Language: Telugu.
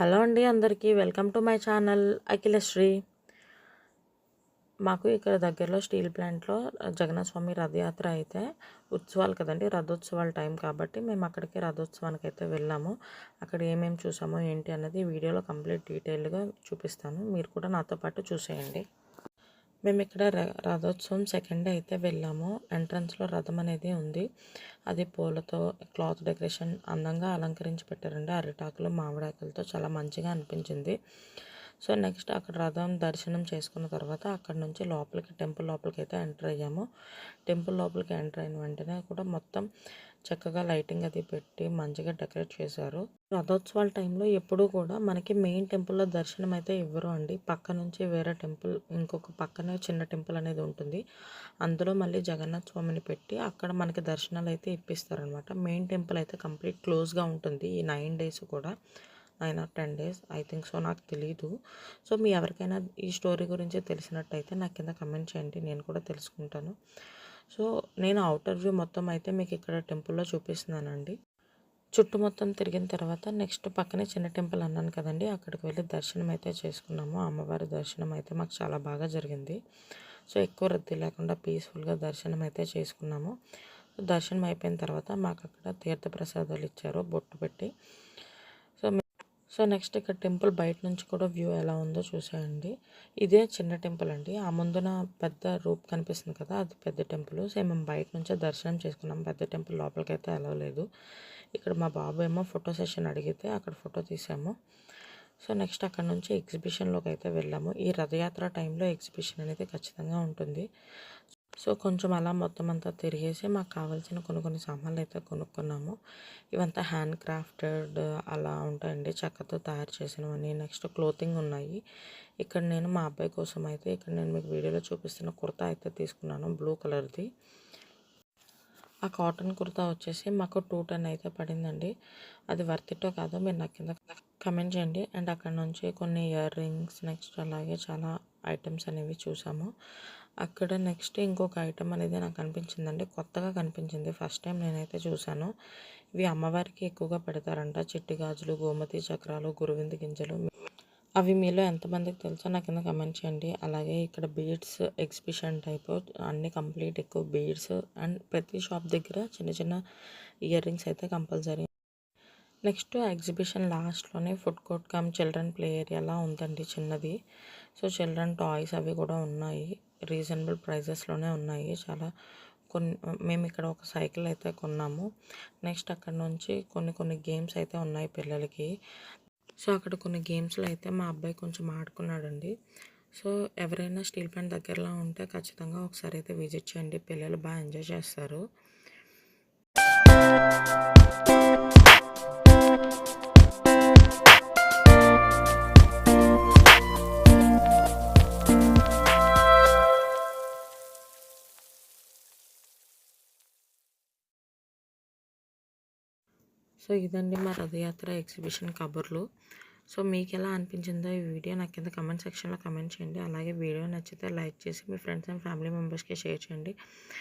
హలో అండి అందరికీ. Welcome to my channel Akhilasri. మాకు ఇక్కడ దగ్గరలో స్టీల్ ప్లాంట్లో జగన్నాథ స్వామి రథయాత్ర అయితే ఉత్సవాలు కదండి రథోత్సవాల టైం కాబట్టి మేము అక్కడికి రథోత్సవానికి అయితే వెళ్ళాము. అక్కడ ఏమేమి చూసామో ఏంటి అన్నది వీడియోలో కంప్లీట్ డీటెయిల్గా చూపిస్తాను. మీరు కూడా నాతో పాటు చూసేయండి. మేము ఇక్కడ ర- రథోత్సవం సెకండ్ డే అయితే వెళ్ళాము. ఎంట్రన్స్లో రథం అనేది ఉంది. అది పూలతో క్లాత్ డెకరేషన్ అందంగా అలంకరించి పెట్టారండి. అరిటాకులు మామిడాకులతో చాలా మంచిగా అనిపించింది. సో నెక్స్ట్ అక్కడ రథం దర్శనం చేసుకున్న తర్వాత అక్కడ నుంచి లోపలికి టెంపుల్ లోపలికి అయితే ఎంటర్ అయ్యాము. టెంపుల్ లోపలికి ఎంటర్ అయిన వెంటనే కూడా మొత్తం చక్కగా లైటింగ్ అది పెట్టి మంచిగా డెకరేట్ చేశారు. రథోత్సవాల టైంలో ఎప్పుడూ కూడా మనకి మెయిన్ టెంపుల్లో దర్శనం అయితే ఇవ్వరు అండి. పక్క నుంచి వేరే టెంపుల్ ఇంకొక పక్కనే చిన్న టెంపుల్ అనేది ఉంటుంది. అందులో మళ్ళీ జగన్నాథ స్వామిని పెట్టి అక్కడ మనకి దర్శనాలు అయితే ఇప్పిస్తారనమాట మెయిన్ టెంపుల్ అయితే కంప్లీట్ క్లోజ్గా ఉంటుంది ఈ నైన్ డేస్ కూడా. Nine or ten days I think so నాకు తెలియదు సో మీ ఎవరికైనా ఈ స్టోరీ గురించి తెలిసినట్టయితే నాకు కింద కమెంట్ చేయండి నేను కూడా తెలుసుకుంటాను. సో నేను అవుటర్ వ్యూ మొత్తం అయితే మీకు ఇక్కడ టెంపుల్లో చూపిస్తున్నానండి. చుట్టూ మొత్తం తిరిగిన తర్వాత నెక్స్ట్ పక్కనే చిన్న టెంపుల్ అన్నాను కదండి అక్కడికి వెళ్ళి దర్శనం అయితే చేసుకున్నాము. అమ్మవారి దర్శనం అయితే మాకు చాలా బాగా జరిగింది. సో ఎక్కువ రద్దీ లేకుండా పీస్ఫుల్గా దర్శనం అయితే చేసుకున్నాము. దర్శనం అయిపోయిన తర్వాత మాకు అక్కడ తీర్థప్రసాదాలు ఇచ్చారు బొట్టు పెట్టి. సో నెక్స్ట్ ఇక్కడ టెంపుల్ బయట నుంచి కూడా వ్యూ ఎలా ఉందో చూసేయండి. ఇదే చిన్న టెంపుల్ అండి. ఆ ముందున పెద్ద రూప్ కనిపిస్తుంది కదా అది పెద్ద టెంపుల్. సో మేము బయట నుంచే దర్శనం చేసుకున్నాం. పెద్ద టెంపుల్ లోపలికి అయితే వెళ్ళలేదు ఇక్కడ మా బాబు ఏమో ఫోటో సెషన్ అడిగితే అక్కడ ఫోటో తీసాము. సో నెక్స్ట్ అక్కడ నుంచి ఎగ్జిబిషన్లోకి అయితే వెళ్ళాము. ఈ రథయాత్ర టైంలో ఎగ్జిబిషన్ అనేది ఖచ్చితంగా ఉంటుంది. సో కొంచెం అలా మొత్తం అంతా తిరిగేసి మాకు కావాల్సిన కొన్ని కొన్ని సామాన్లు అయితే కొనుక్కున్నాము. ఇవంతా హ్యాండ్ క్రాఫ్టెడ్ అలా ఉంటాయండి. చెక్కతో తయారు చేసినవన్నీ. నెక్స్ట్ క్లోతింగ్ ఉన్నాయి. ఇక్కడ నేను మా అబ్బాయి కోసం అయితే ఇక్కడ నేను మీకు వీడియోలో చూపిస్తున్న కుర్తా అయితే తీసుకున్నాను బ్లూ కలర్ది. ఆ కాటన్ కుర్తా వచ్చేసి మాకు టూ టెన్ అయితే పడిందండి. అది వర్తిటో కాదో మీరు నాకు కింద కమెంట్ చేయండి. అండ్ అక్కడ నుంచి కొన్ని ఇయర్ రింగ్స్ నెక్స్ట్ అలాగే చాలా ఐటమ్స్ అనేవి చూసాము. అక్కడ నెక్స్ట్ ఇంకొక ఐటమ్ అనేది నాకు కనిపించిందండి కొత్తగా కనిపించింది. ఫస్ట్ టైం నేనైతే చూశాను. ఇవి అమ్మవారికి ఎక్కువగా పెడతారంట. చిట్టి గాజులు గోమతి చక్రాలు గురువింది గింజలు. అవి మీలో ఎంతమందికి తెలుసో నాకు కింద కమెంట్ చేయండి. అలాగే ఇక్కడ బీడ్స్ ఎగ్జిబిషన్ టైప్ అన్ని కంప్లీట్ ఎక్కువ బీడ్స్ అండ్ ప్రతి షాప్ దగ్గర చిన్న చిన్న ఇయర్ రింగ్స్ అయితే compulsory. Next exhibition లాస్ట్లోనే food court come children play ఏరియాలా ఉందండి చిన్నది. సో చిల్డ్రన్ టాయ్స్ అవి కూడా ఉన్నాయి. రీజనబుల్ ప్రైజెస్లోనే ఉన్నాయి. చాలా కొన్ని మేము ఇక్కడ ఒక సైకిల్ అయితే కొన్నాము. నెక్స్ట్ అక్కడ నుంచి కొన్ని కొన్ని గేమ్స్ అయితే ఉన్నాయి పిల్లలకి. సో అక్కడ కొన్ని గేమ్స్లో అయితే మా అబ్బాయి కొంచెం ఆడుకున్నాడండి. సో ఎవరైనా స్టీల్ ప్లాంట్ దగ్గరలో ఉంటే ఖచ్చితంగా ఒకసారి అయితే విజిట్ చేయండి. పిల్లలు బాగా ఎంజాయ్ చేస్తారు. సో ఇదండి మా రథయాత్ర ఎగ్జిబిషన్ కబుర్లు. సో మీకు ఎలా అనిపించిందో ఈ వీడియో నాకు కింద కమెంట్ సెక్షన్లో కమెంట్ చేయండి. అలాగే వీడియో నచ్చితే లైక్ చేసి మీ ఫ్రెండ్స్ అండ్ ఫ్యామిలీ మెంబర్స్కి షేర్ చేయండి.